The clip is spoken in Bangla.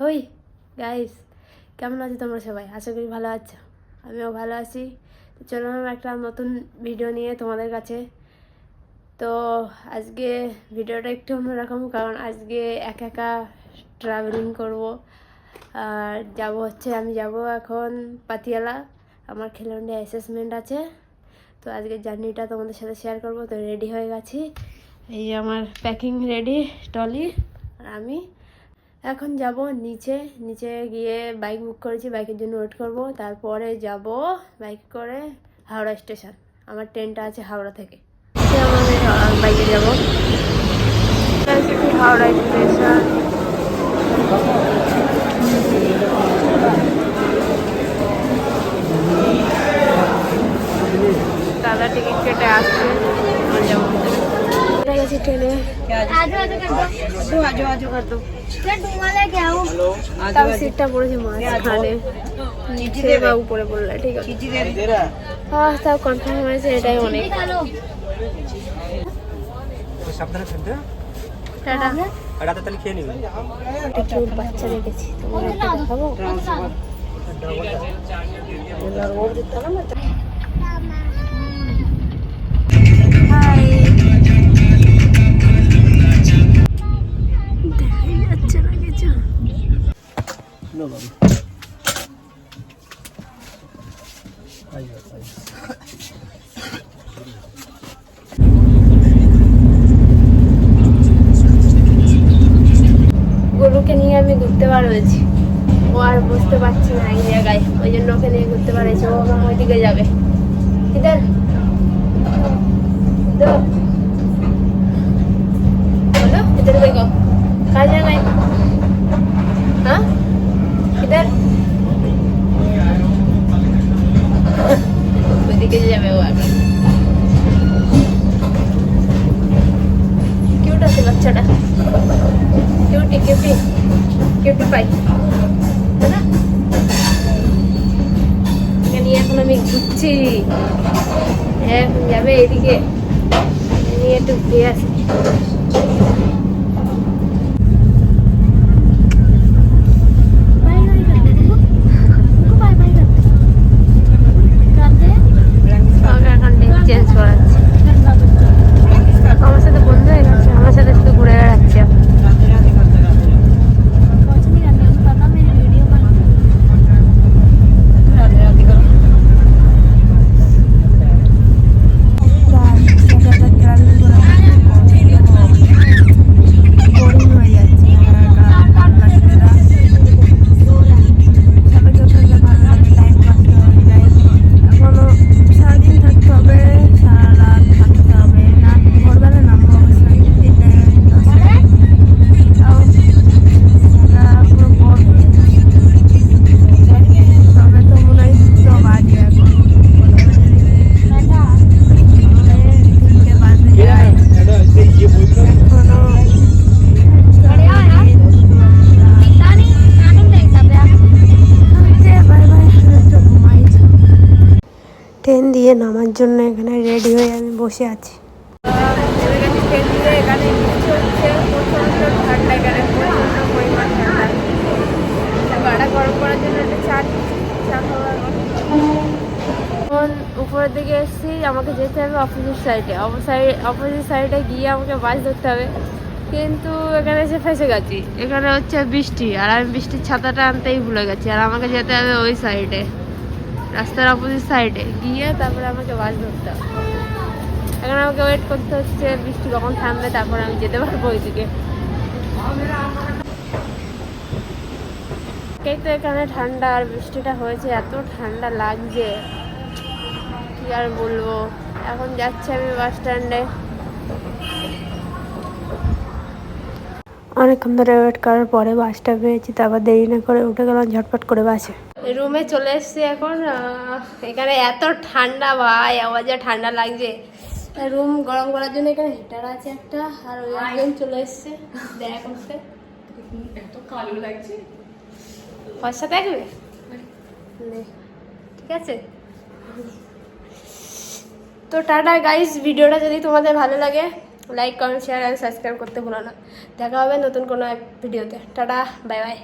হই গাইস কেমন আছো তোমরা সবাই? আশা করি ভালো আছো। আমিও ভালো আছি। চলো একটা নতুন ভিডিও নিয়ে তোমাদের কাছে। তো আজকে ভিডিওটা একটু অন্যরকম, কারণ আজকে একা একা ট্রাভেলিং করব। আর যাব হচ্ছে, আমি যাব এখন পাতিয়ালা। আমার খেলন্ডে অ্যাসেসমেন্ট আছে। তো আজকের জার্নিটা তোমাদের সাথে শেয়ার করব। তো রেডি হয়ে গেছি। এই আমার প্যাকিং রেডি টলি আর আমি এখন যাব নিচে নিচে গিয়ে বাইক বুক করেছি বাইকের জন্য ওয়েট করব। তারপরে যাব বাইক করে হাওড়া স্টেশন আমার ট্রেনটা আছে হাওড়া থেকে। বাইকে যাব। হাওড়া স্টেশন আজু আজু কর দো আজু আজু কর দো এটা ডুমা লাগে আও তাও সিটটা পড়েছে বাচ্চা রেখেছি গরুকে নিয়ে আমি ঘুরতে বার হয়েছি ও আর বুঝতে পারছে না এই জায়গায়। ওই জন্য ওকে নিয়ে ঘুরতে পারেছি ও আমার ওইদিকে যাবে। কিদার কিউটি কিউটি কিউটি পাই না নিয়ে এখন আমি ঘুরছি এখন যাবে এদিকে নিয়ে একটু ঘুরে আসি জন্য এখানে রেডি হয়ে আমি বসে আছি। উপরের দিকে এসেছি, আমাকে যেতে হবে অপোজিট সাইডে অপোজিট সাইডে গিয়ে আমাকে বাস ধরতে হবে। কিন্তু এখানে এসে ফেসে গেছি। এখানে হচ্ছে বৃষ্টি, আর আমি বৃষ্টির ছাতাটা আনতেই ভুলে গেছি, আর আমাকে যেতে হবে ওই সাইডে রাস্তার অপোজিট সাইডে গিয়ে তারপরে আমাকে বাস ধরতে হবে। এখন আমাকে ওয়েট করতে হচ্ছে, বৃষ্টি কখন থামবে, তারপরে আমি যেতে পারব ওইদিকে। এই তো এখানে ঠান্ডা, আর বৃষ্টিটা হয়েছে, এত ঠান্ডা লাগছে। কি আর বলব? এখন যাচ্ছি আমি বাস স্ট্যান্ডে অনেকক্ষণ ধরে ওয়েট করার পরে বাসটা পেয়েছি, তারপর দেরি না করে উঠে গেলাম, ঝটপট করে বাসে রুমে চলে এসেছি এখন এখানে এত ঠান্ডা ভাই আমার যা ঠান্ডা লাগছে। রুম গরম করার জন্য এখানে হিটার আছে একটা আর ওই একজন চলে এসছে। দেখা করতে এত কালো লাগছে। পয়সা দেখবে? নে, ঠিক আছে। তো টাটা গাইস ভিডিওটা যদি তোমাদের ভালো লাগে like comment share and subscribe করতে ভুলো না। দেখা হবে নতুন কোনো এক ভিডিওতে টাটা বাই বাই